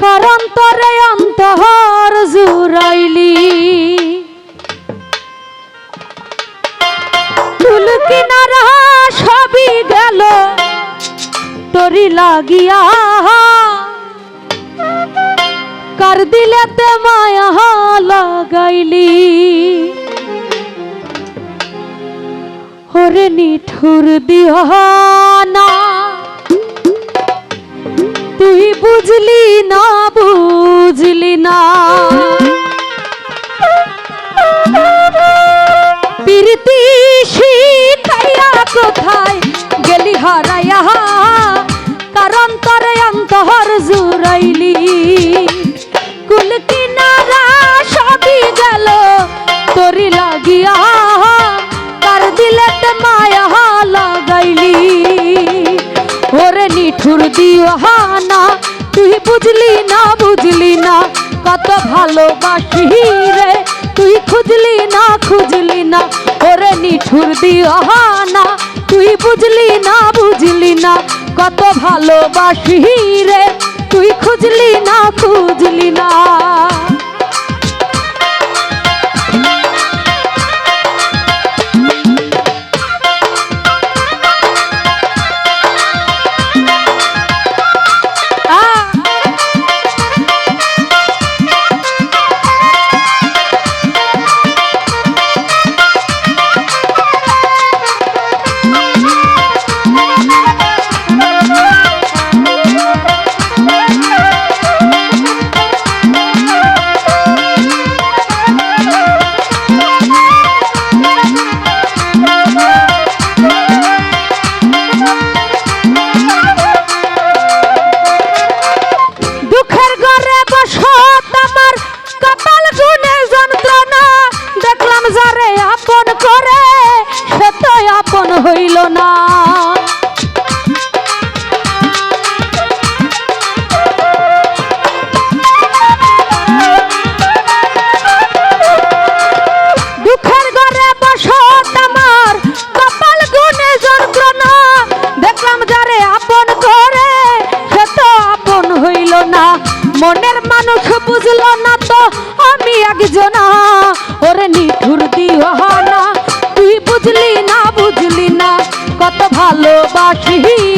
শিখর অন্তরে অন্তহর জুরাইলি কিনারা সবই গেল, তরি লাগিয়া। কার দিলেতে মায়া লাগাইলি? হরে নিঠুর দিহানা তুই বুঝলি না বুঝলি না। প্রীতি শিখাইয়া কোথায় গেলি হারাইয়া? কারণ তরে অন্তর জুরাইলি কুল কিনারা সবই গেল তোরি লাগিয়া। মায়া নিঠুর দিওহানা, তুই বুঝলি না বুঝলি না, কত ভালোবাসি রে। তুই খুঁজলি না খুঁজলি না, ওরে নিঠুর দিওহানা, তুই বুঝলি না বুঝলি না, কত ভালোবাসি রে। তুই খুঁজলি না খুঁজলি না। একজনা ওরে নিঠুর দিওহানা তুই বুঝলি না বুঝলি না, কত ভালোবাসি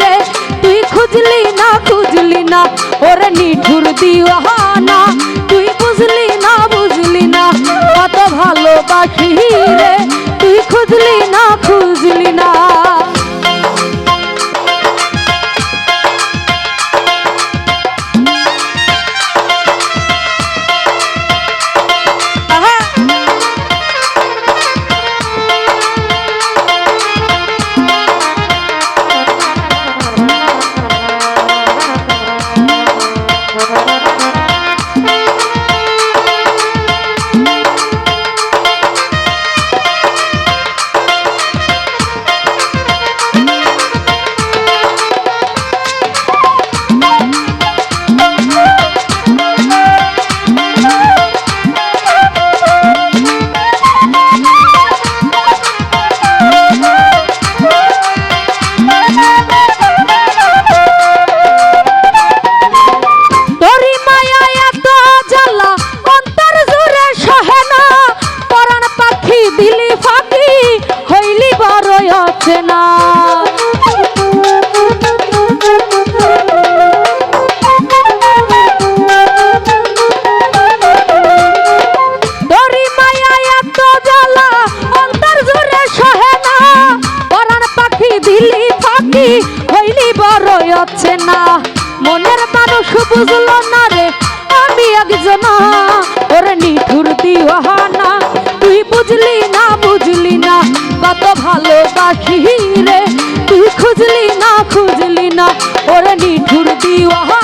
রে, তুই খুঁজলি না খুঁজলি না, ওরে নিঠুর দিওহানা তুই বুঝলি না বুঝলি না, কত ভালোবাসি আছে না। মনের মানুষ বুঝলো না রে, আমি একজন ওর নিঠুর দিওহানা তুই বুঝলি না বুঝলি না, কত ভালোবাসি রে। তুই খুঁজলি না খুঁজলি না, ওর নিঠুর দিওহানা